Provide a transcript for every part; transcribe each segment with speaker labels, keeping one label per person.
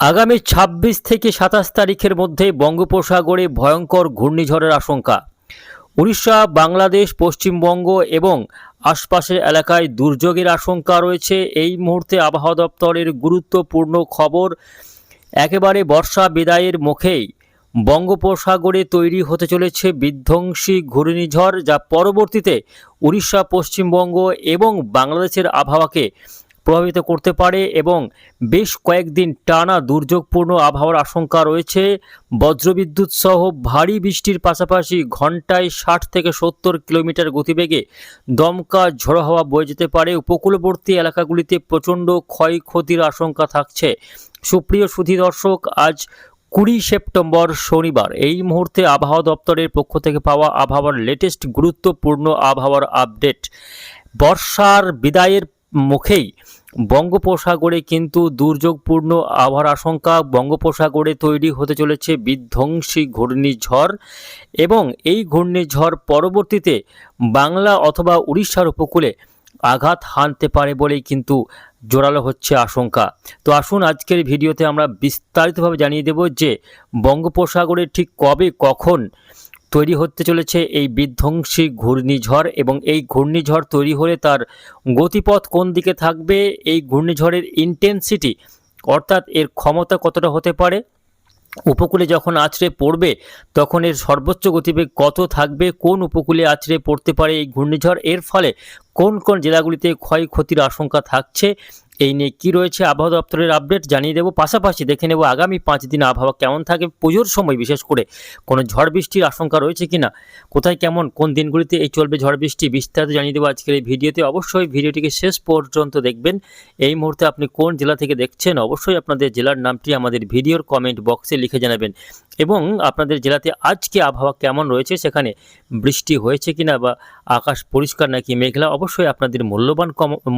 Speaker 1: আগামী ২৬ থেকে সাতাশ তারিখের মধ্যে বঙ্গোপসাগরে ভয়ঙ্কর ঘূর্ণিঝড়ের আশঙ্কা। উড়িষ্যা, বাংলাদেশ, পশ্চিমবঙ্গ এবং আশপাশের এলাকায় দুর্যোগের আশঙ্কা রয়েছে। এই মুহূর্তে আবহাওয়া দপ্তরের গুরুত্বপূর্ণ খবর, একেবারে বর্ষা বিদায়ের মুখেই বঙ্গোপসাগরে তৈরি হতে চলেছে বিধ্বংসী ঘূর্ণিঝড়, যা পরবর্তীতে উড়িষ্যা, পশ্চিমবঙ্গ এবং বাংলাদেশের আবহাওয়াকে প্রভাবিত করতে পারে এবং বেশ কয়েকদিন টানা দুর্যোগপূর্ণ আবহাওয়ার আশঙ্কা রয়েছে। বজ্রবিদ্যুৎ সহ ভারী বৃষ্টির পাশাপাশি ঘন্টায় ষাট থেকে সত্তর কিলোমিটার গতিবেগে দমকা ঝড়ো হাওয়া বয়ে যেতে পারে। উপকূলবর্তী এলাকাগুলিতে প্রচণ্ড ক্ষয়ক্ষতির আশঙ্কা থাকছে। সুপ্রিয় সুধী দর্শক, আজ কুড়ি সেপ্টেম্বর শনিবার। এই মুহূর্তে আবহাওয়া দপ্তরের পক্ষ থেকে পাওয়া আবহাওয়ার লেটেস্ট গুরুত্বপূর্ণ আবহাওয়ার আপডেট বর্ষার বিদায়ের মুখেই। বঙ্গোপসাগরে কিন্তু দুর্যোগপূর্ণ আবহাওয়ার আশঙ্কা। বঙ্গোপসাগরে তৈরি হতে চলেছে বিধ্বংসী ঘূর্ণিঝড় এবং এই ঘূর্ণিঝড় পরবর্তীতে বাংলা অথবা উড়িষ্যার উপকূলে আঘাত হানতে পারে বলেই কিন্তু জোরালো হচ্ছে আশঙ্কা। তো আসুন আজকের ভিডিওতে আমরা বিস্তারিতভাবে জানিয়ে দেব যে বঙ্গোপসাগরে ঠিক কবে, কখন তৈরি হতে চলেছে এই বিধ্বংসী ঘূর্ণিঝড় এবং এই ঘূর্ণিঝড় তৈরি হলে তার গতিপথ কোন দিকে থাকবে? এই ঘূর্ণিঝড়ের ইন্টেন্সিটি অর্থাৎ এর ক্ষমতা কতটা হতে পারে? উপকূলে যখন আছড়ে পড়বে, তখন এর সর্বোচ্চ গতিবেগ কত থাকবে? কোন উপকূলে আছড়ে পড়তে পারে এই ঘূর্ণিঝড়? এর ফলে কোন কোন জেলাগুলিতে ক্ষয়ক্ষতির আশঙ্কা থাকছে? এই নিয়ে কী রয়েছে আবহাওয়া দপ্তরের আপডেট জানিয়ে দেবো। পাশাপাশি দেখে নেব আগামী পাঁচ দিন আবহাওয়া কেমন থাকে পুজোর সময়, বিশেষ করে কোনো ঝড় বৃষ্টির আশঙ্কা রয়েছে কি না কোথায় কেমন, কোন দিনগুলিতে এই চলবে ঝড় বৃষ্টি, বিস্তারিত জানিয়ে দেবো আজকের এই ভিডিওতে। অবশ্যই ভিডিওটিকে শেষ পর্যন্ত দেখবেন। এই মুহূর্তে আপনি কোন জেলা থেকে দেখছেন, অবশ্যই আপনাদের জেলার নামটি আমাদের ভিডিওর কমেন্ট বক্সে লিখে জানাবেন। এবং আপনাদের জেলাতে আজকে আবহাওয়া কেমন রয়েছে, সেখানে বৃষ্টি হয়েছে কিনা বা আকাশ পরিষ্কার নাকি মেঘলা, অবশ্যই আপনাদের মূল্যবান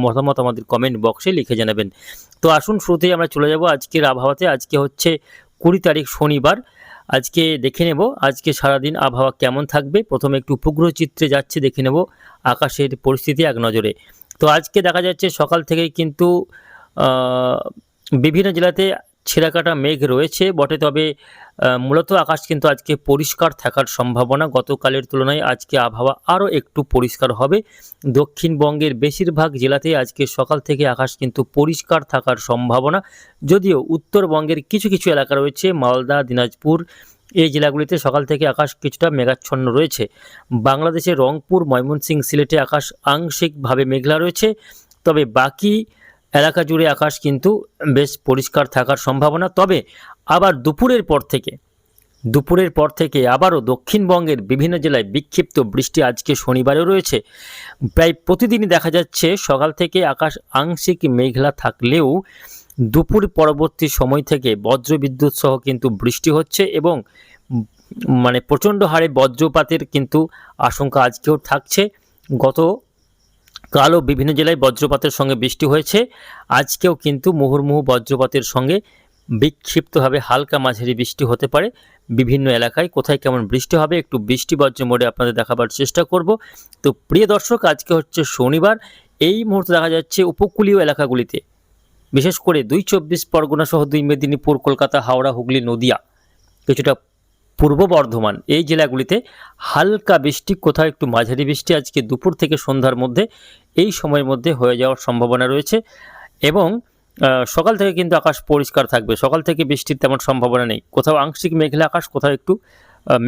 Speaker 1: মতামত আমাদের কমেন্ট বক্সে লিখে জানাবেন। তো আসুন, শুরুতেই আমরা চলে যাব আজকের আবহাওয়াতে। আজকে হচ্ছে কুড়ি তারিখ শনিবার। আজকে দেখে নেব আজকে সারাদিন আবহাওয়া কেমন থাকবে। প্রথমে একটু উপগ্রহ চিত্রে যাচ্ছে, দেখে নেব আকাশের পরিস্থিতি এক নজরে। তো আজকে দেখা যাচ্ছে সকাল থেকেই কিন্তু বিভিন্ন জেলাতে ছেঁড়াকাটা মেঘ রয়েছে বটে, তবে মূলত আকাশ কিন্তু আজকে পরিষ্কার থাকার সম্ভাবনা। গতকালের তুলনায় আজকে আবহাওয়া আরও একটু পরিষ্কার হবে। দক্ষিণবঙ্গের বেশিরভাগ জেলাতেই আজকে সকাল থেকে আকাশ কিন্তু পরিষ্কার থাকার সম্ভাবনা। যদিও উত্তরবঙ্গের কিছু কিছু এলাকা রয়েছে, মালদা, দিনাজপুর, এই জেলাগুলিতে সকাল থেকে আকাশ কিছুটা মেঘাচ্ছন্ন রয়েছে। বাংলাদেশের রংপুর, ময়মনসিংহ সিলেটে আকাশ আংশিকভাবে মেঘলা রয়েছে। তবে বাকি এলাকা জুড়ে আকাশ কিন্তু বেশ পরিষ্কার থাকার সম্ভাবনা। তবে আবার দুপুরের পর থেকে, দুপুরের পর থেকে আবারও দক্ষিণবঙ্গের বিভিন্ন জেলায় বিক্ষিপ্ত বৃষ্টি আজকে শনিবারেও রয়েছে। প্রায় প্রতিদিনই দেখা যাচ্ছে সকাল থেকে আকাশ আংশিক মেঘলা থাকলেও দুপুর পরবর্তী সময় থেকে বজ্রবিদ্যুৎ সহ কিন্তু বৃষ্টি হচ্ছে এবং মানে প্রচণ্ড হারে বজ্রপাতের কিন্তু আশঙ্কা আজকেও থাকছে। গত কালও বিভিন্ন জেলায় বজ্রপাতের সঙ্গে বৃষ্টি হয়েছে। আজকেও কিন্তু মুহুর্মুহু বজ্রপাতের সঙ্গে বিক্ষিপ্তভাবে হালকা মাঝারি বৃষ্টি হতে পারে। বিভিন্ন এলাকায় কোথায় কেমন বৃষ্টি হবে, একটু বৃষ্টি বজ্র মোডে আপনাদের দেখাবার চেষ্টা করব। তো প্রিয় দর্শক, আজকে হচ্ছে শনিবার। এই মুহূর্তে দেখা যাচ্ছে উপকূলীয় এলাকাগুলিতে, বিশেষ করে দুই চব্বিশ পরগনা সহ দুই মেদিনীপুর, কলকাতা, হাওড়া, হুগলি, নদিয়া, কিছুটা পূর্ব বর্ধমান, এই জেলাগুলিতে হালকা বৃষ্টি, কোথাও একটু মাঝারি বৃষ্টি আজকে দুপুর থেকে সন্ধ্যার মধ্যে, এই সময়ের মধ্যে হয়ে যাওয়ার সম্ভাবনা রয়েছে এবং সকাল থেকে কিন্তু আকাশ পরিষ্কার থাকবে। সকাল থেকে বৃষ্টির তেমন সম্ভাবনা নেই। কোথাও আংশিক মেঘলা আকাশ, কোথাও একটু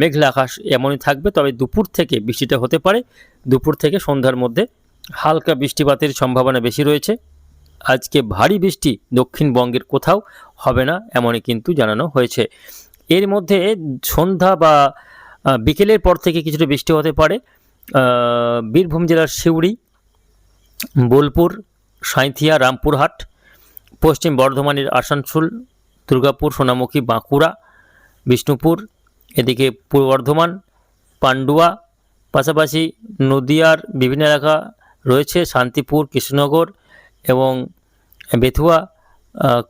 Speaker 1: মেঘলা আকাশ এমনই থাকবে। তবে দুপুর থেকে বৃষ্টিটা হতে পারে। দুপুর থেকে সন্ধ্যার মধ্যে হালকা বৃষ্টিপাতের সম্ভাবনা বেশি রয়েছে। আজকে ভারী বৃষ্টি দক্ষিণবঙ্গের কোথাও হবে না, এমনই কিন্তু জানানো হয়েছে। এর মধ্যে সন্ধ্যা বা বিকেলের পর থেকে কিছুটা বৃষ্টি হতে পারে। বীরভূম জেলার সিউড়ি বোলপুর, সাঁইথিয়া, রামপুরহাট, পশ্চিম বর্ধমানের আসানসোল, দুর্গাপুর, সোনামুখী, বাঁকুড়া, বিষ্ণুপুর, এদিকে পূর্ব বর্ধমান, পান্ডুয়া, পাশাপাশি নদিয়ার বিভিন্ন এলাকা রয়েছে, শান্তিপুর, কৃষ্ণনগর এবং বেথুয়া।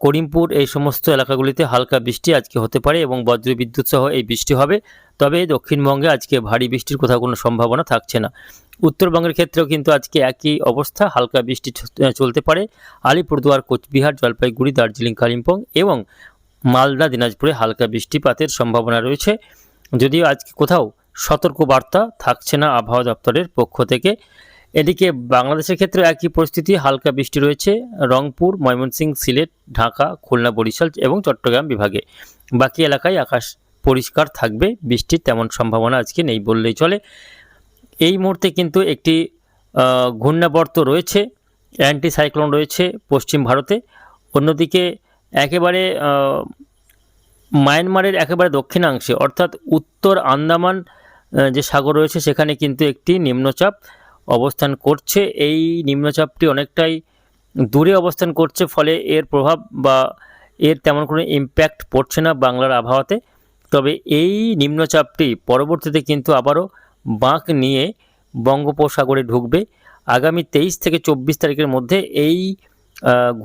Speaker 1: করিমপুর এই সমস্ত এলাকাগুলিতে হালকা বৃষ্টি আজকে হতে পারে এবং বজ্রবিদ্যুৎ সহ এই বৃষ্টি হবে। তবে দক্ষিণবঙ্গে আজকে ভারী বৃষ্টির কোথাও কোনো সম্ভাবনা থাকছে না। উত্তরবঙ্গের ক্ষেত্রেও কিন্তু আজকে একই অবস্থা, হালকা বৃষ্টি চলতে পারে। আলিপুরদুয়ার, কোচবিহার, জলপাইগুড়ি, দার্জিলিং, কালিম্পং এবং মালদা, দিনাজপুরে হালকা বৃষ্টিপাতের সম্ভাবনা রয়েছে। যদিও আজকে কোথাও সতর্ক বার্তা থাকছে না আবহাওয়া দপ্তরের পক্ষ থেকে। এদিকে বাংলাদেশের ক্ষেত্রে একই পরিস্থিতি, হালকা বৃষ্টি রয়েছে, রংপুর, ময়মনসিংহ, সিলেট, ঢাকা, খুলনা, বরিশাল এবং চট্টগ্রাম বিভাগে। বাকি এলাকায় আকাশ পরিষ্কার থাকবে, বৃষ্টির তেমন সম্ভাবনা আজকে নেই বললেই চলে। এই মুহূর্তে কিন্তু একটি ঘূর্ণাবর্ত রয়েছে অ্যান্টি সাইক্লোন রয়েছে পশ্চিম ভারতে। অন্যদিকে একেবারে মায়ানমারের একেবারে দক্ষিণাংশে, অর্থাৎ উত্তর আন্দামান যে সাগর রয়েছে সেখানে কিন্তু একটি নিম্নচাপ। অবস্থান করছে, এই নিম্নচাপটি অনেকটাই দূরে অবস্থান করছে, ফলে এর প্রভাব বা এর তেমন কোনো ইম্প্যাক্ট পড়ছে না বাংলার আবহাওয়াতে। তবে এই নিম্নচাপটি পরবর্তীতে কিন্তু আবারও বাঁক নিয়ে বঙ্গোপসাগরে ঢুকবে। আগামী তেইশ থেকে চব্বিশ তারিখের মধ্যে এই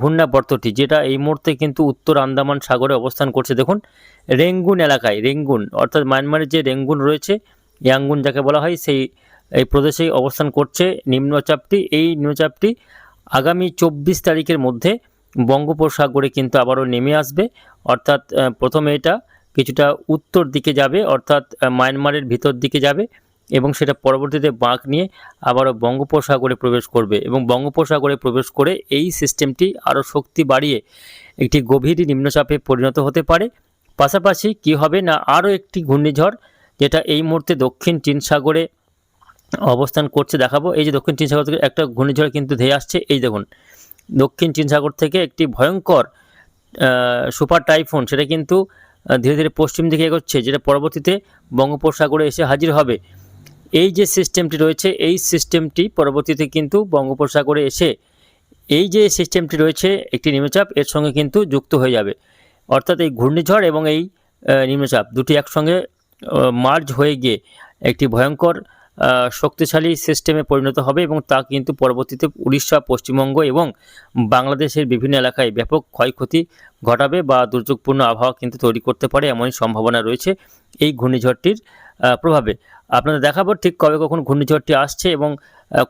Speaker 1: ঘূর্ণাবর্তটি, যেটা এই মুহূর্তে কিন্তু উত্তর আন্দামান সাগরে অবস্থান করছে, দেখুন, রেঙ্গুন এলাকায়, রেঙ্গুন, অর্থাৎ মায়ানমারের যে রেঙ্গুন রয়েছে, ইয়াঙ্গুন যাকে বলা হয়, সেই এই প্রদেশেই অবস্থান করছে নিম্নচাপটি। এই নিম্নচাপটি আগামী চব্বিশ তারিখের মধ্যে বঙ্গোপসাগরে কিন্তু আবারও নেমে আসবে। অর্থাৎ প্রথমে এটা কিছুটা উত্তর দিকে যাবে, অর্থাৎ মায়ানমারের ভিতর দিকে যাবে এবং সেটা পরবর্তীতে বাঁক নিয়ে আবারও বঙ্গোপসাগরে প্রবেশ করবে এবং বঙ্গোপসাগরে প্রবেশ করে এই সিস্টেমটি আরও শক্তি বাড়িয়ে একটি গভীর নিম্নচাপে পরিণত হতে পারে। পাশাপাশি কি হবে না, আরও একটি ঘূর্ণিঝড়, যেটা এই মুহূর্তে দক্ষিণ চীন সাগরে অবস্থান করছে, দেখাবো। এই যে দক্ষিণ চীন সাগর থেকে একটা ঘূর্ণিঝড় কিন্তু ধেয়ে আসছে। এই দেখুন, দক্ষিণ চীন সাগর থেকে একটি ভয়ঙ্কর সুপার টাইফুন, সেটা কিন্তু ধীরে ধীরে পশ্চিম দিকে এগোচ্ছে, যেটা পরবর্তীতে বঙ্গোপসাগরে এসে হাজির হবে। এই যে সিস্টেমটি রয়েছে, এই সিস্টেমটি পরবর্তীতে কিন্তু বঙ্গোপসাগরে এসে, এই যে সিস্টেমটি রয়েছে, একটি নিম্নচাপ, এর সঙ্গে কিন্তু যুক্ত হয়ে যাবে। অর্থাৎ এই ঘূর্ণিঝড় এবং এই নিম্নচাপ, দুটি একসঙ্গে মার্জ হয়ে গিয়ে, একটি ভয়ঙ্কর শক্তিশালী সিস্টেমে পরিণত হবে এবং তা কিন্তু পরবর্তীতে উড়িষ্যা, পশ্চিমবঙ্গ এবং বাংলাদেশের বিভিন্ন এলাকায় ব্যাপক ক্ষয়ক্ষতি ঘটাবে বা দুর্যোগপূর্ণ আবহাওয়া কিন্তু তৈরি করতে পারে এমনই সম্ভাবনা রয়েছে এই ঘূর্ণিঝড়টির প্রভাবে। আপনাদের দেখাবো ঠিক কবে কখন ঘূর্ণিঝড়টি আসছে এবং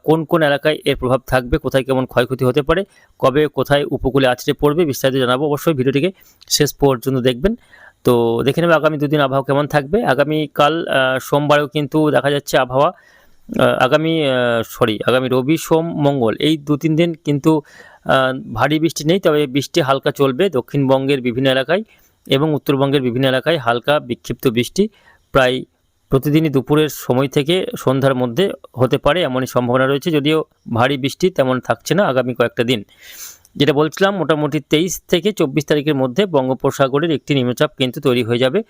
Speaker 1: কোন কোন এলাকায় এর প্রভাব থাকবে, কোথায় কেমন ক্ষয়ক্ষতি হতে পারে, কবে কোথায় উপকূলে আছড়ে পড়বে বিস্তারিত জানাব। অবশ্যই ভিডিওটিকে শেষ পর্যন্ত দেখবেন। তো দেখে নেবে আগামী দুদিন আবহাওয়া কেমন থাকবে। আগামীকাল সোমবারেও কিন্তু দেখা যাচ্ছে আবহাওয়া আগামী সরি আগামী রবি, সোম, মঙ্গল। এই দু তিন দিন কিন্তু ভারী বৃষ্টি নেই, তবে বৃষ্টি হালকা চলবে দক্ষিণবঙ্গের বিভিন্ন এলাকায় এবং উত্তরবঙ্গের বিভিন্ন এলাকায় হালকা বিক্ষিপ্ত বৃষ্টি প্রায় প্রতিদিনই দুপুরের সময় থেকে সন্ধ্যার মধ্যে হতে পারে, এমনই সম্ভাবনা রয়েছে। যদিও ভারী বৃষ্টি তেমন থাকছে না আগামী কয়েকটা দিন। যেটা বলছিলাম, মোটামুটি তেইশ থেকে চব্বিশ তারিখের মধ্যে বঙ্গোপসাগরের একটি নিম্নচাপ কিন্তু তৈরি হয়ে যাবে।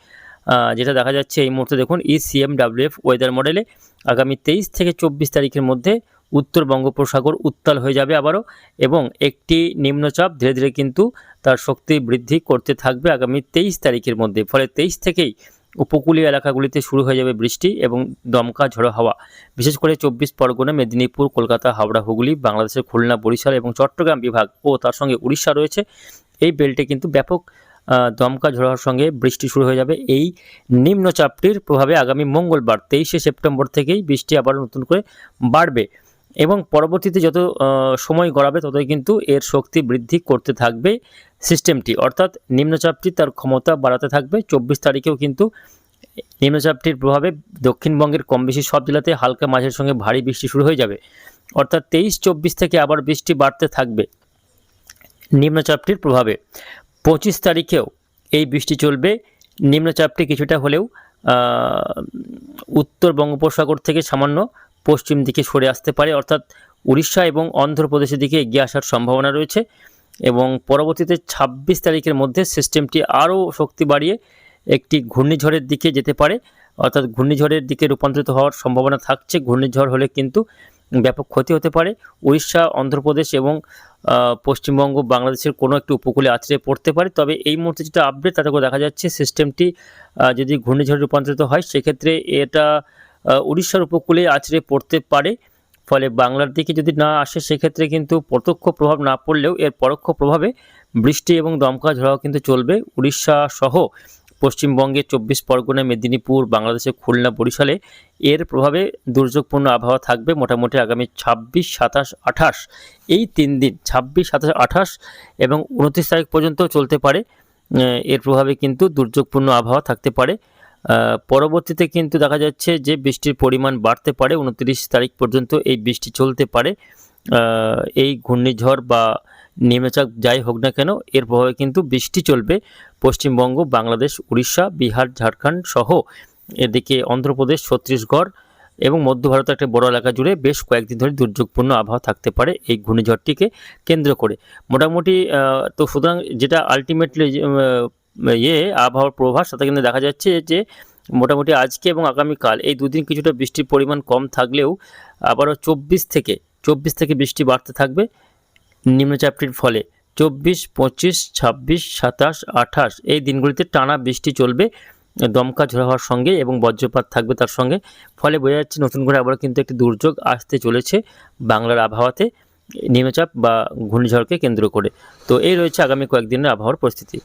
Speaker 1: যেটা দেখা যাচ্ছে এই মুহূর্তে দেখুন ই সিএমডাব্লিউএফ ওয়েদার মডেলে আগামী তেইশ থেকে চব্বিশ তারিখের মধ্যে উত্তর বঙ্গোপসাগর উত্তাল হয়ে যাবে আবারও এবং একটি নিম্নচাপ ধীরে ধীরে কিন্তু তার শক্তি বৃদ্ধি করতে থাকবে আগামী তেইশ তারিখের মধ্যে। ফলে তেইশ থেকেই উপকূলীয় এলাকাগুলিতে শুরু হয়ে যাবে বৃষ্টি এবং দমকা ঝড়ো হাওয়া। বিশেষ করে চব্বিশ পরগনা, মেদিনীপুর, কলকাতা, হাওড়া, হুগলি, বাংলাদেশের খুলনা, বরিশাল এবং চট্টগ্রাম বিভাগ ও তার সঙ্গে উড়িষ্যা রয়েছে। এই বেল্টে কিন্তু ব্যাপক দমকা ঝোড়ো হাওয়ার সঙ্গে বৃষ্টি শুরু হয়ে যাবে। এই নিম্নচাপটির প্রভাবে আগামী মঙ্গলবার তেইশে সেপ্টেম্বর থেকেই বৃষ্টি আবার নতুন করে বাড়বে। এবং পরবর্তীতে যত সময় গড়াবে ততই কিন্তু এর শক্তি বৃদ্ধি করতে থাকবে সিস্টেমটি। অর্থাৎ নিম্নচাপটি তার ক্ষমতা বাড়াতে থাকবে। চব্বিশ তারিখেও কিন্তু নিম্নচাপটির প্রভাবে দক্ষিণবঙ্গের কম বেশি সব জেলাতে হালকা মাঝের সঙ্গে ভারী বৃষ্টি শুরু হয়ে যাবে। অর্থাৎ তেইশ, চব্বিশ থেকে আবার বৃষ্টি বাড়তে থাকবে নিম্নচাপটির প্রভাবে। পঁচিশ তারিখেও এই বৃষ্টি চলবে। নিম্নচাপটি কিছুটা হলেও উত্তর বঙ্গোপসাগর থেকে সামান্য পশ্চিম দিকে সরে আসতে পারে। অর্থাৎ উড়িষ্যা এবং অন্ধ্রপ্রদেশের দিকে এগিয়ে আসার সম্ভাবনা রয়েছে এবং পরবর্তীতে ছাব্বিশ তারিখের মধ্যে সিস্টেমটি আরও শক্তি বাড়িয়ে একটি ঘূর্ণিঝড়ের দিকে যেতে পারে। অর্থাৎ ঘূর্ণিঝড়ের দিকে রূপান্তরিত হওয়ার সম্ভাবনা থাকছে। ঘূর্ণিঝড় হলে কিন্তু ব্যাপক ক্ষতি হতে পারে। উড়িষ্যা, অন্ধ্রপ্রদেশ এবং পশ্চিমবঙ্গ, বাংলাদেশের কোনো একটি উপকূলে আছড়ে পড়তে পারে। তবে এই মুহূর্তে যেটা আপডেট তাতে করে দেখা যাচ্ছে, সিস্টেমটি যদি ঘূর্ণিঝড়ে রূপান্তরিত হয়, সেক্ষেত্রে এটা উড়িষ্যার উপকূলে আছড়ে পড়তে পারে। ফলে বাংলার দিকে যদি না আসে, সেক্ষেত্রে কিন্তু প্রত্যক্ষ প্রভাব না পড়লেও এর পরোক্ষ প্রভাবে বৃষ্টি এবং দমকা ঝড়াও কিন্তু চলবে। উড়িষ্যা সহ পশ্চিমবঙ্গে চব্বিশ পরগনা, মেদিনীপুর, বাংলাদেশের খুলনা, বরিশালে এর প্রভাবে দুর্যোগপূর্ণ আবহাওয়া থাকবে মোটামুটি আগামী ছাব্বিশ, সাতাশ, আঠাশ। এই তিন দিন, ছাব্বিশ, সাতাশ, আঠাশ এবং উনত্রিশ তারিখ পর্যন্ত চলতে পারে। এর প্রভাবে কিন্তু দুর্যোগপূর্ণ আবহাওয়া থাকতে পারে। পরবর্তীতে কিন্তু দেখা যাচ্ছে যে বৃষ্টির পরিমাণ বাড়তে পারে, উনত্রিশ তারিখ পর্যন্ত এই বৃষ্টি চলতে পারে। এই ঘূর্ণিঝড় বা নিম্নচাপ যাই হোক না কেন, এর প্রভাবে কিন্তু বৃষ্টি চলবে পশ্চিমবঙ্গ, বাংলাদেশ, উড়িষ্যা, বিহার, ঝাড়খণ্ড সহ এদিকে অন্ধ্রপ্রদেশ, ছত্তিশগড় এবং মধ্য ভারতের একটা বড় এলাকা জুড়ে বেশ কয়েকদিন ধরে দুর্যোগপূর্ণ আবহাওয়া থাকতে পারে এই ঘূর্ণিঝড়টিকে কেন্দ্র করে। মোটামুটি তো সুতরাং যেটা আলটিমেটলি ইয়ে আবহাওয়ার প্রভাব, সাথে কিন্তু দেখা যাচ্ছে যে মোটামুটি আজকে এবং আগামীকাল এই দুদিন কিছুটা বৃষ্টির পরিমাণ কম থাকলেও আবারও চব্বিশ থেকে চব্বিশ থেকে বৃষ্টি বাড়তে থাকবে নিম্নচাপটির ফলে। চব্বিশ, পঁচিশ, ছাব্বিশ, সাতাশ, আঠাশ এই দিনগুলিতে টানা বৃষ্টি চলবে, দমকা ঝোড়া হওয়ার সঙ্গে এবং বজ্রপাত থাকবে তার সঙ্গে। ফলে বোঝা যাচ্ছে নতুন করে আবার কিন্তু একটি দুর্যোগ আসতে চলেছে বাংলার আবহাওয়াতে নিম্নচাপ বা ঘূর্ণিঝড়কে কেন্দ্র করে। তো এই রয়েছে আগামী কয়েকদিনের আবহাওয়ার পরিস্থিতি।